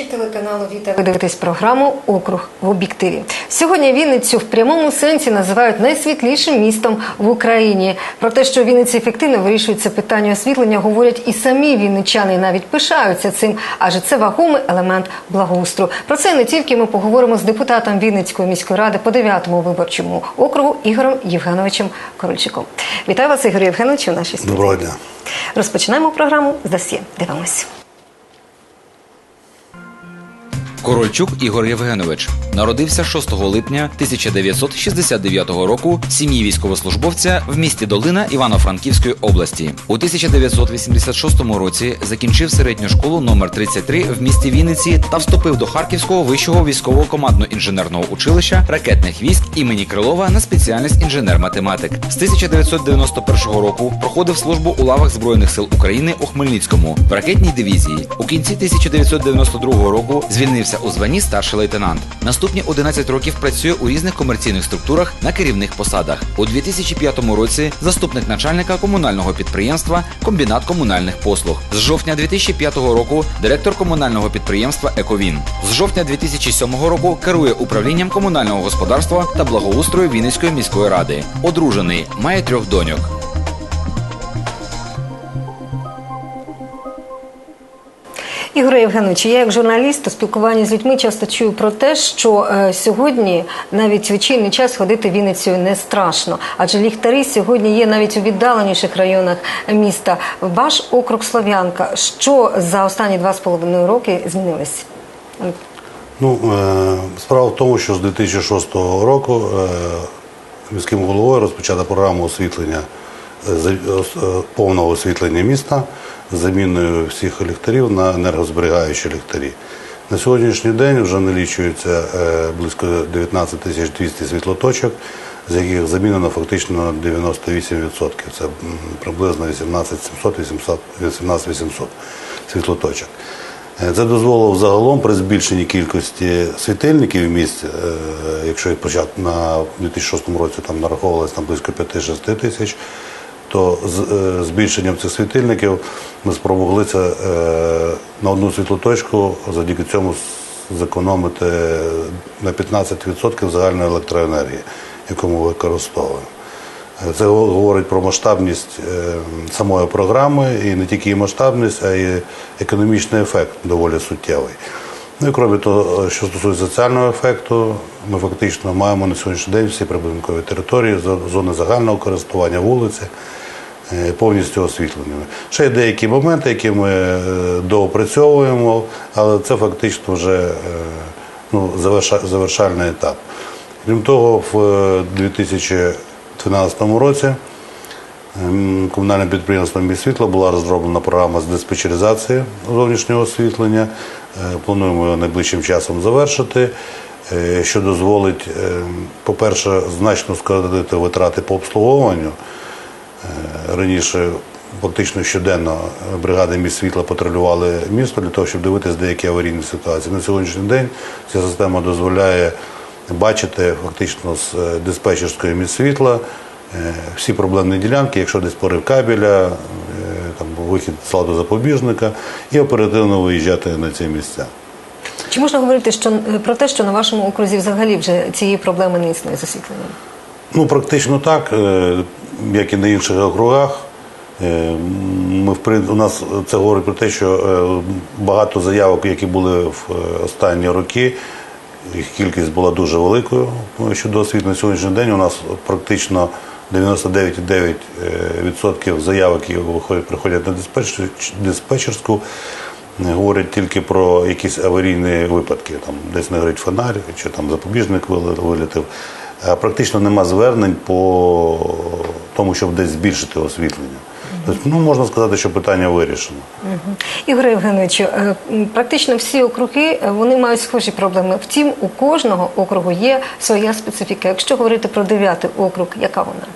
глядачі телеканалу Віта. Ви дивитесь програму Округ в об'єктиві. Сьогодні Вінницю в прямому сенсі називають найсвітлішим містом в Україні. Про те, що в Вінниці ефективно вирішується питання освітлення, говорять і самі вінничани, і навіть пишаються цим, адже це вагомий елемент благоустрою. Про це не тільки ми поговоримо з депутатом Вінницької міської ради по 9-му виборчому округу Ігорем Євгеновичем Корольчуком. Вітаю вас, Ігор Євгенович, у нашій студії. Доброго дня. Розпочинаємо програму з досьє. Дивимось. Корольчук Ігор Євгенович народився 6 липня 1969 року в сім'ї військовослужбовця в місті Долина Івано-Франківської області. У 1986 році закінчив середню школу номер 33 в місті Вінниці та вступив до Харківського вищого військового командно-інженерного училища ракетних військ імені Крилова на спеціальність інженер-математик. З 1991 року проходив службу у лавах Збройних сил України у Хмельницькому в ракетній дивізії. У кінці 1992 року звільнився у званні старший лейтенант. Наступні 11 років працює у різних комерційних структурах на керівних посадах. У 2005 році заступник начальника комунального підприємства Комбінат комунальних послуг. З жовтня 2005 року директор комунального підприємства Ековін. З жовтня 2007 року керує управлінням комунального господарства та благоустрою Вінницької міської ради. Одружений, має трьох доньок. Ігоре Євгеновичу, я як журналіст у спілкуванні з людьми часто чую про те, що е, сьогодні навіть в вечірній час ходити Вінницею не страшно, адже ліхтарі сьогодні є навіть у віддаленіших районах міста. Ваш округ Слов'янка. Що за останні два з половиною роки змінилось? Ну, е, справа в тому, що з 2006 року е, міським головою розпочата програма освітлення е, е, повного освітлення міста заміною всіх ліхтарів на енергозберігаючі ліхтарі. На сьогоднішній день вже налічується е, близько 19 тисяч 200 світлоточок, з яких замінено фактично 98%. Це приблизно 18 700, 18 800 світлоточок. Е, Це дозволило загалом при збільшенні кількості світильників в місті, е, якщо початку на 2006 році там нараховувалось близько 5-6 тисяч, то з е, збільшенням цих світильників ми спромогли це е, на одну світлоточку завдяки цьому зекономити на 15% загальної електроенергії, яку ми використовуємо. Е, Це говорить про масштабність самої програми і не тільки її масштабність, а й економічний ефект доволі суттєвий. Ну і крім того, що стосується соціального ефекту, ми фактично маємо на сьогоднішній день всі прибудинкові території, зо- зони загального користування вулиці повністю освітлені. Ще є деякі моменти, які ми е, доопрацьовуємо, але це фактично вже е, ну, завершальний етап. Крім того, в е, 2012 році ем, комунальним підприємством «Міст світла була розроблена програма з диспетчеризації зовнішнього освітлення. Е, Плануємо його найближчим часом завершити, е, що дозволить, е, по-перше, значно скоротити витрати по обслуговуванню. Е, Раніше фактично щоденно бригади міст світла патрулювали місто для того, щоб дивитися деякі аварійні ситуації. На сьогоднішній день ця система дозволяє бачити фактично з е, диспетчерської міст світла е, всі проблемні ділянки, якщо десь порив кабеля, там вихід з ладу запобіжника, і оперативно виїжджати на ці місця. Чи можна говорити що про те, що на вашому окрузі взагалі вже цієї проблеми не існує з освітленням? Ну, практично так, як і на інших округах. Е, Ми, у нас це говорить про те, що е, багато заявок, які були в е, останні роки, їх кількість була дуже великою е, щодо освіти. На сьогоднішній день у нас практично 99,9% заявок, які приходять на диспетчер- диспетчерську, говорять тільки про якісь аварійні випадки. Там десь не горить фонарь, чи там запобіжник вилетів. Практично нема звернень по тому, щоб десь збільшити освітлення. Тобто, ну, можна сказати, що питання вирішено. Ігоре Євгеновичу, е, практично всі округи е, вони мають схожі проблеми. Втім, у кожного округу є своя специфіка. Якщо говорити про дев'ятий округ, яка вона?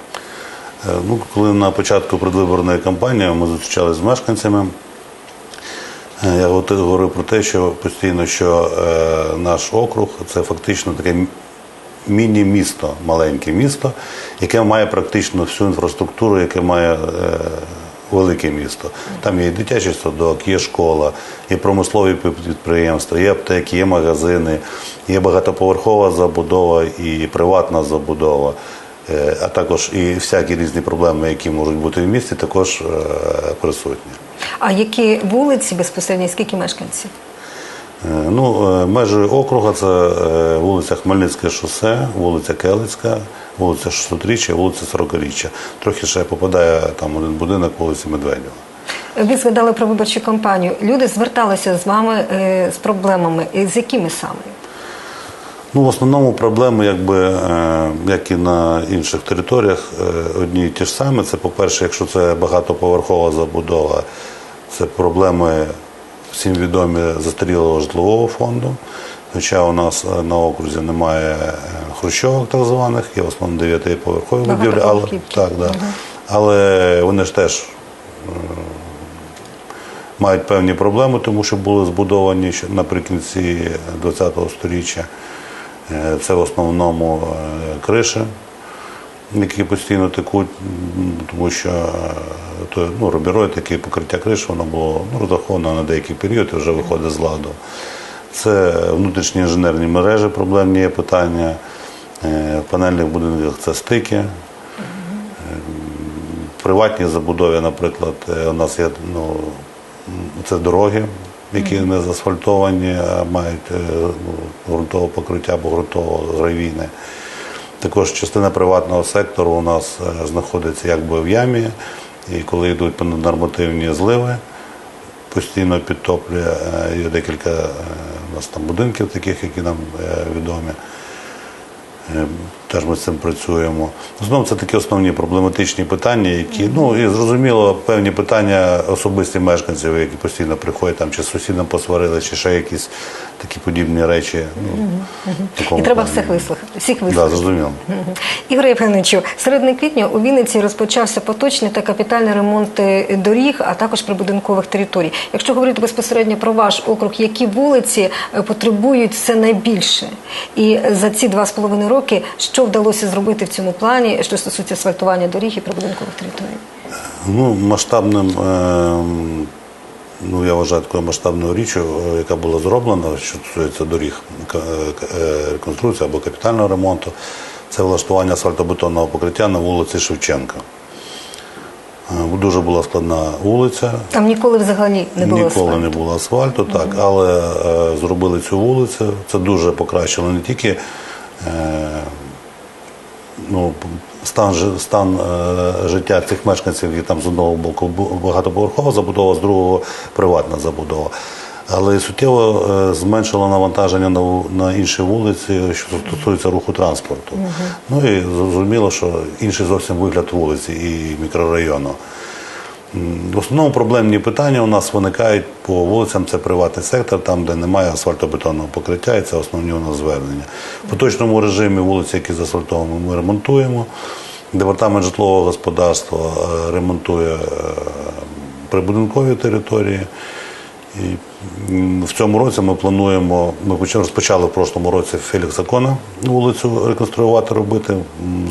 Е, Ну, коли на початку предвиборної кампанії ми зустрічалися з мешканцями, я говорив про те, що постійно, що наш округ це фактично таке міні-місто, маленьке місто, яке має практично всю інфраструктуру, яке має е, велике місто. Там є і дитячий садок, є школа, є промислові підприємства, є аптеки, є магазини, є багатоповерхова забудова і приватна забудова. Е, А також і всякі різні проблеми, які можуть бути в місті, також е, присутні. А які вулиці безпосередньо, скільки мешканців? Е, Ну, е, межі округа це е, вулиця Хмельницьке шосе, вулиця Келицька, вулиця 600-річчя, вулиця 40-річчя. Трохи ще попадає там один будинок вулиці Медведєва. Ви згадали про виборчу кампанію. Люди зверталися з вами з проблемами. З якими саме? Ну, в основному проблеми, якби, як і на інших територіях, одні і ті ж самі. Це, по-перше, якщо це багатоповерхова забудова, це проблеми всім відомі застарілого житлового фонду. Хоча у нас е, на окрузі немає е, хрущовок так званих, є в основному дев'ятиповерхові будівлі, але, так, да. але вони ж теж мають певні проблеми, тому що були збудовані наприкінці ХХ століття. Е, Це в основному е, криші, які постійно текуть, тому що е, то, ну, рубіроїд, який покриття криш, воно було ну, розраховано на деякий період і вже виходить з ладу. Це внутрішні інженерні мережі, проблемні є питання. Е, В панельних будинках це стики, приватній забудові, наприклад, е, у нас є ну, це дороги, які не заасфальтовані, а мають е, ну, ґрунтове покриття або ґрунтово гравійне. Також частина приватного сектору у нас е, знаходиться якби в ямі, і коли йдуть нормативні зливи, постійно підтоплює. Е, декілька е, у нас там будинків таких, які нам відомі. Теж ми з цим працюємо. Знову це такі основні проблематичні питання, які ну і зрозуміло, певні питання особисті мешканців, які постійно приходять там, чи з сусідом посварили, чи ще якісь такі подібні речі. Ну, І треба плані. всіх вислухати. Всіх Да, вислухати. зрозуміло. Мгм. Ігор Євгеновичу, середини квітня у Вінниці розпочався поточний та капітальний ремонт е, доріг, а також прибудинкових територій. Якщо говорити безпосередньо про ваш округ, які вулиці е, потребують це найбільше? І за ці два з половиною роки, що вдалося зробити в цьому плані, що стосується асфальтування доріг і прибудинкових територій? Ну, масштабним, е, ну я вважаю такою масштабною річчю, е, яка була зроблена, що стосується доріг е, реконструкції або капітального ремонту, це влаштування асфальтобетонного покриття на вулиці Шевченка. Е, Дуже була складна вулиця, Там ніколи взагалі не було Ніколи асфальту. не було асфальту, так, але е, зробили цю вулицю. Це дуже покращило не тільки е, ну, стан, стан е, життя цих мешканців, які там з одного боку багатоповерхова забудова, з другого приватна забудова. Але суттєво е, зменшило навантаження на, на інші вулиці, що стосується руху транспорту. Ну і зрозуміло, що інший зовсім вигляд вулиці і мікрорайону. В основному проблемні питання у нас виникають по вулицям, це приватний сектор, там, де немає асфальтобетонного покриття, і це основні у нас звернення. В поточному режимі вулиці, які заасфальтовані, ми ремонтуємо. Департамент житлового господарства е, ремонтує е, прибудинкові території. І в цьому році ми плануємо, ми почали- розпочали в прошлому році Фелікса Кона вулицю реконструювати, робити.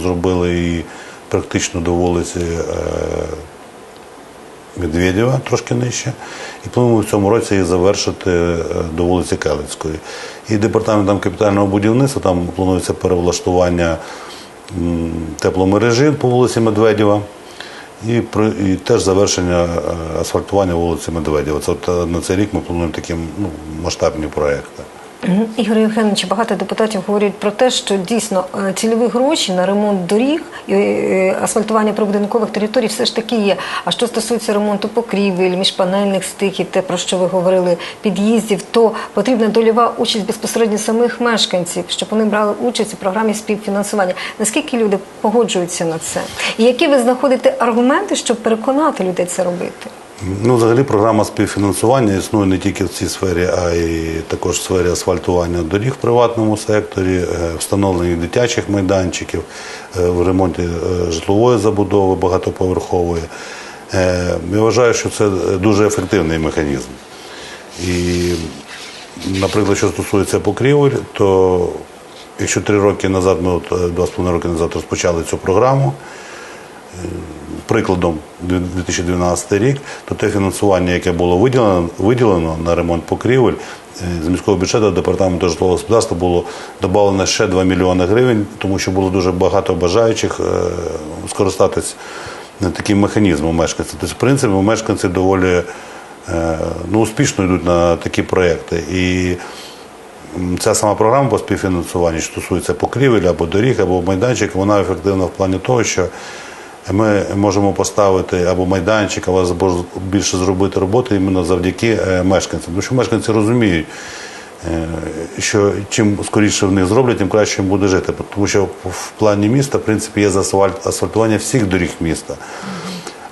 Зробили її практично до вулиці е, Медведєва, трошки нижче. І плануємо в цьому році її завершити е, до вулиці Келицької. І департаментом капітального будівництва там планується перевлаштування тепломережі по вулиці Медведєва. І, і теж завершення е, асфальтування вулиці Медведєва. Це от, е, на цей рік ми плануємо такі ну, масштабні проекти. Ігор Євгенович, багато депутатів говорять про те, що дійсно е, цільові гроші на ремонт доріг і е, асфальтування прибудинкових територій все ж таки є. А що стосується ремонту покрівель, міжпанельних стиків, те про що ви говорили, під'їздів, то потрібна дольова участь безпосередньо самих мешканців, щоб вони брали участь у програмі співфінансування. Наскільки люди погоджуються на це? І які ви знаходите аргументи, щоб переконати людей це робити? Ну, взагалі, програма співфінансування існує не тільки в цій сфері, а й також в сфері асфальтування доріг в приватному секторі, е, встановлення дитячих майданчиків, е, в ремонті е, житлової забудови багатоповерхової. Я вважаю, що це дуже ефективний механізм. І, наприклад, що стосується покрівель, то якщо три роки назад, ми от два з половиною роки назад розпочали цю програму, прикладом 2012 рік, то те фінансування, яке було виділено, виділено на ремонт покрівель, е, з міського бюджету департаменту житлового господарства було додано ще 2 мільйони гривень, тому що було дуже багато бажаючих е, скористатись е, таким механізмом мешканців. Тобто, в принципі, мешканці доволі ну, успішно йдуть на такі проекти. І ця сама програма по співфінансуванню, що стосується покрівель або доріг, або майданчик, вона ефективна в плані того, що ми можемо поставити або майданчик, або більше зробити роботи іменно завдяки е, мешканцям. Тому що мешканці розуміють, е, що чим скоріше в них зроблять, тим краще їм буде жити. Тому що в плані міста, в принципі, є асфальтування всіх доріг міста.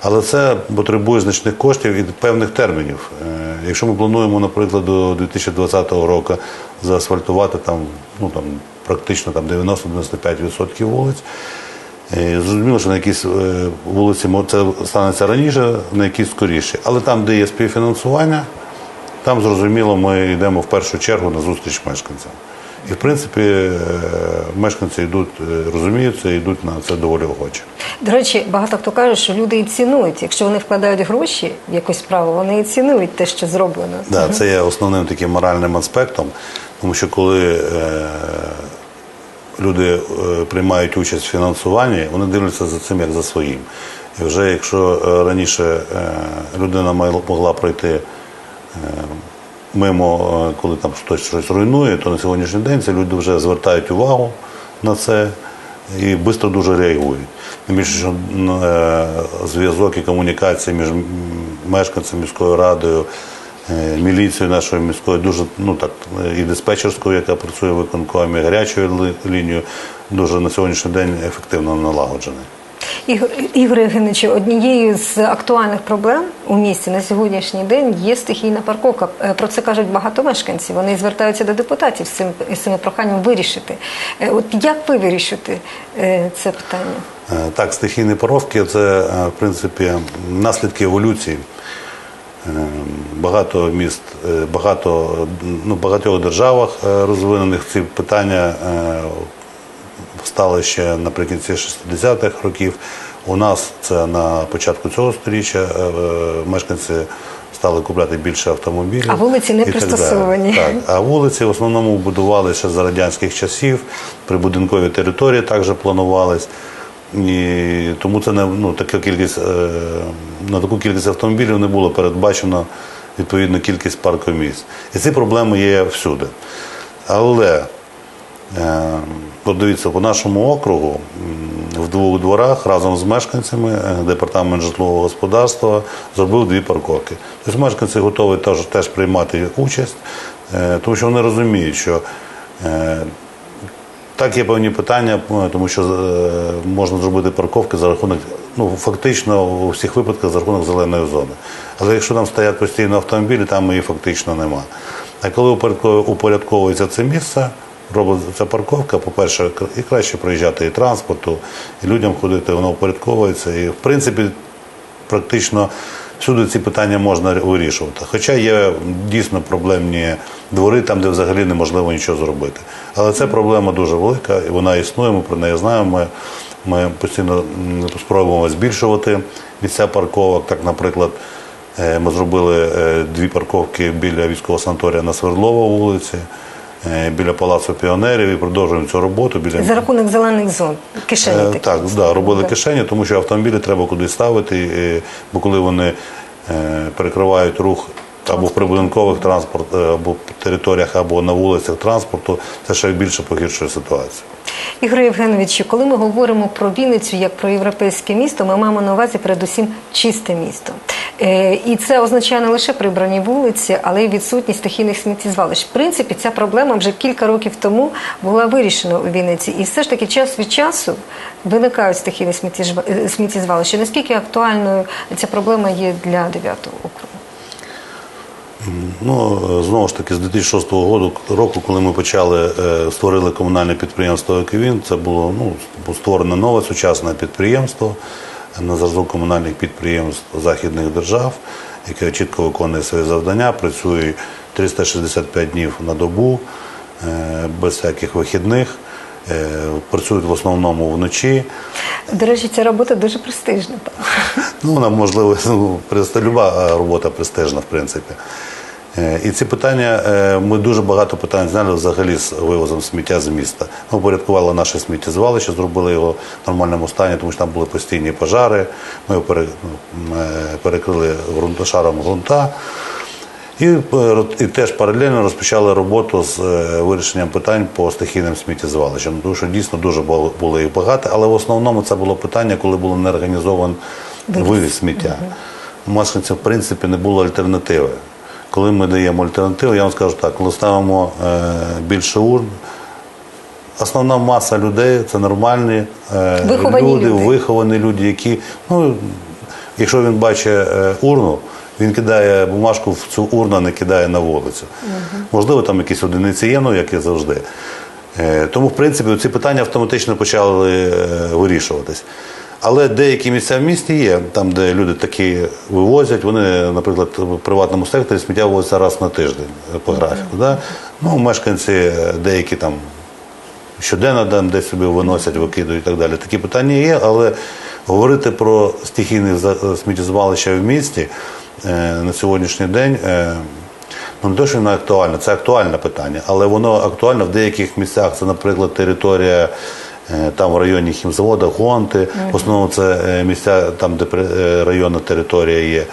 Але це потребує значних коштів і певних термінів. Е, Якщо ми плануємо, наприклад, до 2020 року заасфальтувати там, ну, там, практично там, 90-95% вулиць, зрозуміло, що на якісь е, вулиці це станеться раніше, на якісь скоріше. Але там, де є співфінансування, там зрозуміло, ми йдемо в першу чергу на зустріч мешканцям. І в принципі е, мешканці йдуть, е, розуміються йдуть на це доволі охоче. До речі, багато хто каже, що люди і цінують. Якщо вони вкладають гроші в якусь справу, вони і цінують те, що зроблено. Да, це є основним таким моральним аспектом, тому що коли е, люди е, приймають участь в фінансуванні, вони дивляться за цим як за своїм. І вже якщо е, раніше е, людина могла пройти мимо, коли там хтось щось руйнує, то на сьогоднішній день ці люди вже звертають увагу на це і швидко дуже реагують. Більше, що зв'язок і комунікація між мешканцем міською радою, міліцією нашою міською, дуже ну так, е, і диспетчерською, яка працює в виконкомі, гарячою лінією, дуже на сьогоднішній день ефективно налагоджений. Ігор Ігор Євгеновичу, однією з актуальних проблем у місті на сьогоднішній день є стихійна парковка. Е, Про це кажуть багато мешканців. Вони звертаються до депутатів з цим з цим проханням вирішити. Е, От як ви вирішите е, це питання? Е, Так, стихійні поровки це е, в принципі наслідки еволюції. Е, Багато міст, е, багато ну, багатьох державах е, розвинених ці питання е, стали ще наприкінці 60-х років. У нас це на початку цього сторіччя е, мешканці стали купляти більше автомобілів. А вулиці не так пристосовані. Так, а вулиці в основному будували ще за радянських часів, прибудинкові території також планувались. І тому це не ну, така кількість е, на таку кількість автомобілів не було передбачено відповідно кількість паркомісць. І ці проблеми є всюди. Але е, от дивіться, по нашому округу в двох дворах разом з мешканцями е, департамент житлового господарства зробив дві парковки. Тобто мешканці готові теж, теж приймати участь, тому що вони розуміють, що так, є певні питання, е, тому що е, можна зробити парковки за рахунок, ну фактично у всіх випадках за рахунок зеленої зони. Але якщо там стоять постійно автомобілі, там її фактично нема. А коли упорядковується це місце, робиться парковка, по-перше, і краще проїжджати і транспорту, і людям ходити, воно упорядковується. І в принципі практично всюди ці питання можна вирішувати. Хоча є дійсно проблемні двори, там, де взагалі неможливо нічого зробити. Але це проблема дуже велика, і вона існує, ми про неї знаємо. Ми, ми постійно спробуємо збільшувати місця парковок. Так, наприклад, е, ми зробили е, дві парковки біля військового санаторія на Свердлова вулиці. Е, Біля Палацу піонерів і продовжуємо цю роботу біля За рахунок зелених зон, кишені Е, такі. Так, да, робили Так. кишені, тому що автомобілі треба кудись ставити, бо коли вони е, перекривають рух або в прибудинкових транспорт, е, або територіях, або на вулицях транспорту, це ще більше погіршує ситуацію. Ігор Євгеновичу, коли ми говоримо про Вінницю як про європейське місто, ми маємо на увазі передусім чисте місто. Е, І це означає не лише прибрані вулиці, але й відсутність стихійних сміттєзвалищ. В принципі, ця проблема вже кілька років тому була вирішена у Вінниці. І все ж таки час від часу виникають стихійні е, сміттєзвалища. Наскільки актуальною ця проблема є для 9 округу? Ну, знову ж таки, з 2006 року, року, коли ми почали, е, створили комунальне підприємство «Еквін», це було ну, створено нове сучасне підприємство на зразок комунальних підприємств західних держав, яке чітко виконує свої завдання, працює 365 днів на добу, е, без всяких вихідних. Е, працюють в основному вночі. До речі, ця робота дуже престижна. Ну, вона можливо, ну, люба е, робота престижна, в принципі. Е, І ці питання, ми дуже багато питань зняли взагалі з вивозом сміття з міста. Ми упорядкували наше сміттєзвалище, зробили його в нормальному стані, тому що там були постійні пожари. Ми його ну, перекрили шаром ґрунта. І, е, і теж паралельно розпочали роботу з е, вирішенням питань по стихійним сміттєзвалищам. Тому що дійсно дуже було їх багато, але в основному це було питання, коли було не організований вивіз сміття. У мешканців, в принципі, не було альтернативи. Коли ми даємо альтернативу, я вам скажу так, коли ставимо е, більше урн, основна маса людей це нормальні Виховані люди, люди. виховані люди, які, ну, якщо він бачить урну, він кидає бумажку в цю урну, не кидає на вулицю. Можливо, там якісь одиниці є, ну, як і завжди. Е, Тому, в принципі, ці питання автоматично почали е, вирішуватись. Але деякі місця в місті є, там, де люди такі вивозять, вони, наприклад, в приватному секторі сміття вивозяться раз на тиждень е, по графіку. Да? Ну, мешканці деякі там щоденно там десь собі виносять, викидують і так далі. Такі питання є, але говорити про стихійне сміттєзвалище в місті на сьогоднішній день. е, Ну, не те, що воно актуальне, це актуальне питання, але воно актуальне в деяких місцях. Це, наприклад, територія е, там в районі хімзавода, Гонти. В основному це е, місця там, де е, районна територія є.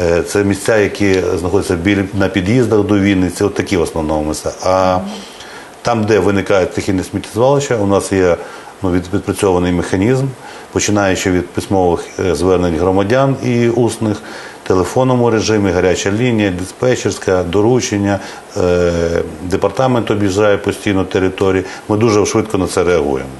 Е, Це місця, які знаходяться біль- на під'їздах до Вінниці, от такі в основному місця. А там, де виникає стихійне сміттєзвалище, у нас є ну, відпрацьований механізм, починаючи від письмових е, звернень громадян і усних, телефонному режимі, гаряча лінія, диспетчерська, доручення, е, департамент об'їжджає постійно території. Ми дуже швидко на це реагуємо.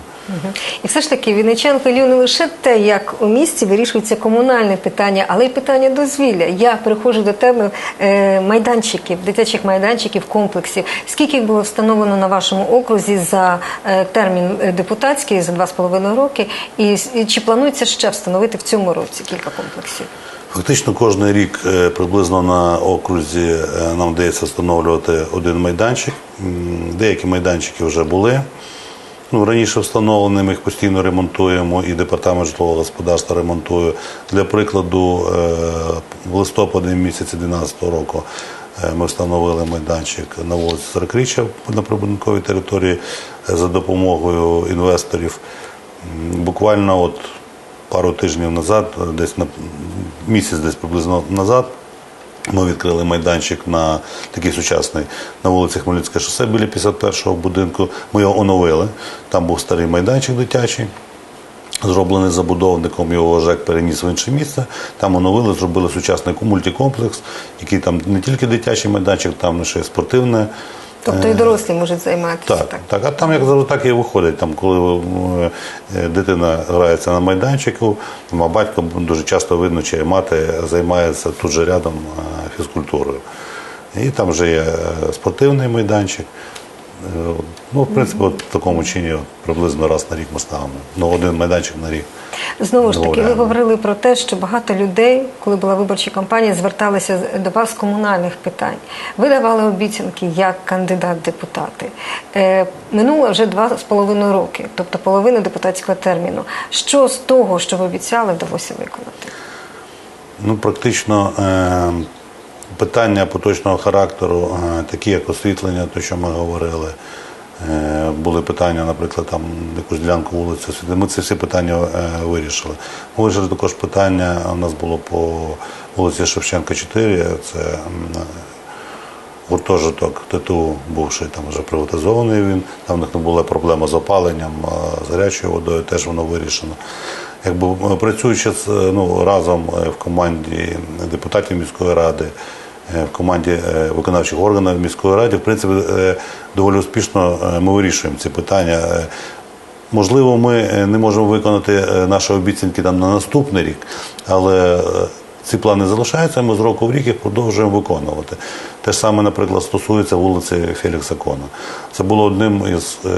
І все ж таки Вінничан хвилює не лише те, як у місті вирішується комунальне питання, але й питання дозвілля. Я приходжу до тебе е, майданчиків, дитячих майданчиків, комплексів. Скільки їх було встановлено на вашому окрузі за е, термін депутатський за два з половиною роки? І чи планується ще встановити в цьому році кілька комплексів? Фактично кожен рік е, приблизно на окрузі е, нам вдається встановлювати один майданчик. Деякі майданчики вже були. Ну, раніше встановлені, ми їх постійно ремонтуємо, і департамент житлового господарства ремонтує. Для прикладу, е, в листопаді місяці 2012 року ми встановили майданчик на вулиці Сорокріччя на прибудинковій території за допомогою інвесторів. Буквально от пару тижнів назад, десь на місяць, десь приблизно назад, ми відкрили майданчик на такий сучасний на вулиці Хмельницьке шосе біля 51-го будинку. Ми його оновили. Там був старий майданчик дитячий. Зроблений забудовником, його ЖЕК переніс в інше місце. Там оновили, зробили сучасний мультикомплекс, який там не тільки дитячий майданчик, там ще й спортивне. Тобто і дорослі можуть займатися Так, так. А там як завжди так і виходить. Там, коли е, дитина грається на майданчику, а батько дуже часто видно, чи мати займається тут же рядом е, фізкультурою. І там вже є е, спортивний майданчик. Ну, в принципі, от в такому чині приблизно раз на рік ми ставимо. Ну, один майданчик на рік. Знову ж таки, ви говорили про те, що багато людей, коли була виборча кампанія, зверталися до вас з комунальних питань. Ви давали обіцянки як кандидат в депутати. Е, минуло вже два з половиною роки, тобто половина депутатського терміну. Що з того, що ви обіцяли, вдалося виконати? Ну, практично е, питання поточного характеру, е, такі як освітлення, то що ми говорили. Е, були питання, наприклад, там якусь ділянку вулиці. Ми ці всі питання е, вирішили. Вирішили також питання, у нас було по вулиці Шевченка 4, це гуртожиток ТТУ, бувший там вже приватизований він. Там в них не була проблема з опаленням, з гарячою водою, теж воно вирішено. Якби працюючи ну, разом в команді депутатів міської ради, в команді е, виконавчих органів міської ради, в принципі, е, доволі успішно е, ми вирішуємо ці питання. Е, Можливо, ми е, не можемо виконати е, наші обіцянки там на наступний рік, але е, ці плани залишаються, ми з року в рік їх продовжуємо виконувати. Те ж саме, наприклад, стосується вулиці Фелікса Кона. Це було одним із е,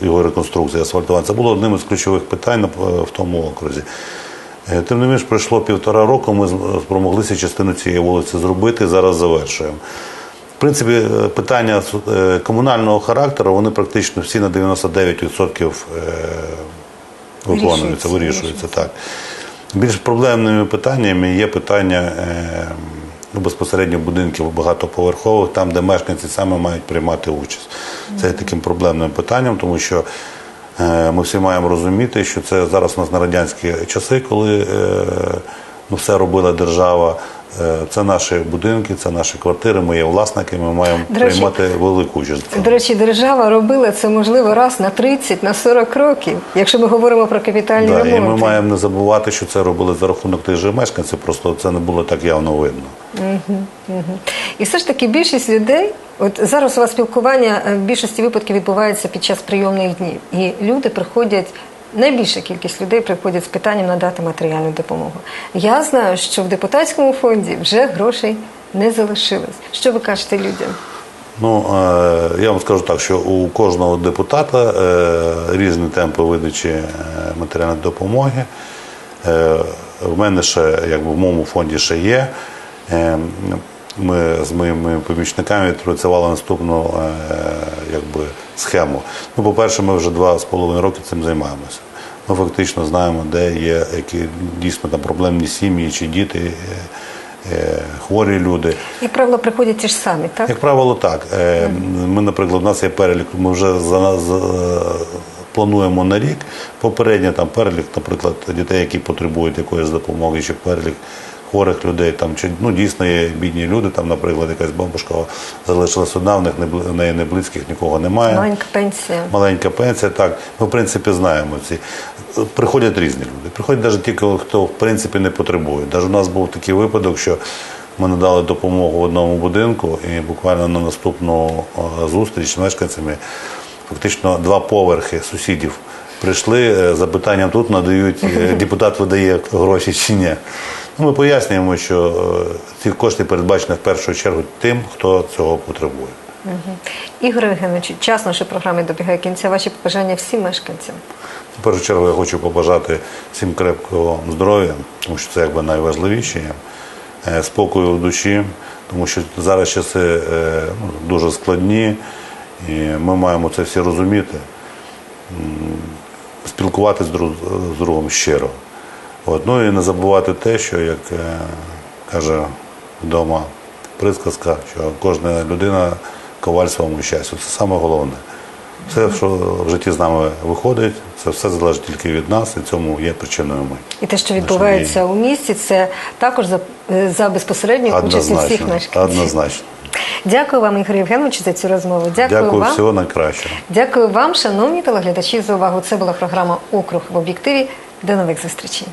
його реконструкції асфальтування. Це було одним із ключових питань в тому окрузі. Е, Тим не менш, пройшло півтора року, ми спромоглися частину цієї вулиці зробити, зараз завершуємо. В принципі, е, питання е, комунального характеру, вони практично всі на 99% е, виконуються, Вирішуються. Так. Більш проблемними питаннями є питання ну, безпосередньо будинків багатоповерхових, там, де мешканці саме мають приймати участь. Це є таким проблемним питанням, тому що ми всі маємо розуміти, що це зараз у нас на радянські часи, коли е, ну, все робила держава. Е, Це наші будинки, це наші квартири, ми є власники, ми маємо До речі, приймати велику участь. До речі, держава робила це можливо раз на 30, на 40 років, якщо ми говоримо про капітальні Да, і ми маємо не забувати, що це робили за рахунок тих же мешканців, просто це не було так явно видно. І все ж таки більшість людей, от зараз у вас спілкування е, в більшості випадків відбувається під час прийомних днів. І люди приходять, найбільша кількість людей приходять з питанням надати матеріальну допомогу. Я знаю, що в депутатському фонді вже грошей не залишилось. Що ви кажете людям? Ну, е, я вам скажу так, що у кожного депутата е, різні темпи видачі матеріальної допомоги. В мене ще, якби в моєму фонді ще є. Ми з моїми помічниками відпрацювали наступну е, якби, схему. Ну, по-перше, ми вже два з половиною роки цим займаємося. Ми фактично знаємо, де є які дійсно там проблемні сім'ї чи діти, е, е, хворі люди. Як правило, приходять ті ж самі, так? Як правило, так. Ми, наприклад, у нас є перелік, ми вже за, за, плануємо на рік. Попередньо там перелік, наприклад, дітей, які потребують якоїсь допомоги, чи перелік хворих людей, там, чи ну, дійсно є бідні люди, там, наприклад, якась бабушка залишилась одна, в них не, в неї не близьких нікого немає. Маленька пенсія. Маленька пенсія, так. Ми, в принципі, знаємо ці. Приходять різні люди. Приходять навіть ті, хто в принципі не потребує. Навіть у нас був такий випадок, що ми надали допомогу в одному будинку, і буквально на наступну зустріч з мешканцями фактично два поверхи сусідів прийшли е, з запитанням тут надають, е, депутат видає гроші чи ні. Ну, ми пояснюємо, що е, ці кошти передбачені в першу чергу тим, хто цього потребує. Ігор Євгенович, час нашої програми добігає кінця. Ваші побажання всім мешканцям. В першу чергу я хочу побажати всім крепкого здоров'я, тому що це якби найважливіше, спокою в душі, тому що зараз часи ну, дуже складні, і ми маємо це всі розуміти, спілкуватися друг з другом щиро. От. Ну і не забувати те, що, як е, каже вдома присказка, що кожна людина коваль своєму щастю. Це саме головне. Все, що в житті з нами виходить, це все залежить тільки від нас, і цьому є причиною ми. І те, що відбувається у місті, це також за, за безпосередньою участю всіх мешканців. Однозначно. Дякую вам, Ігор Євгенович, за цю розмову. Дякую, Дякую, вам. всього найкращого. Дякую вам, шановні телеглядачі, за увагу. Це була програма Округ в об'єктиві. До нових зустрічей.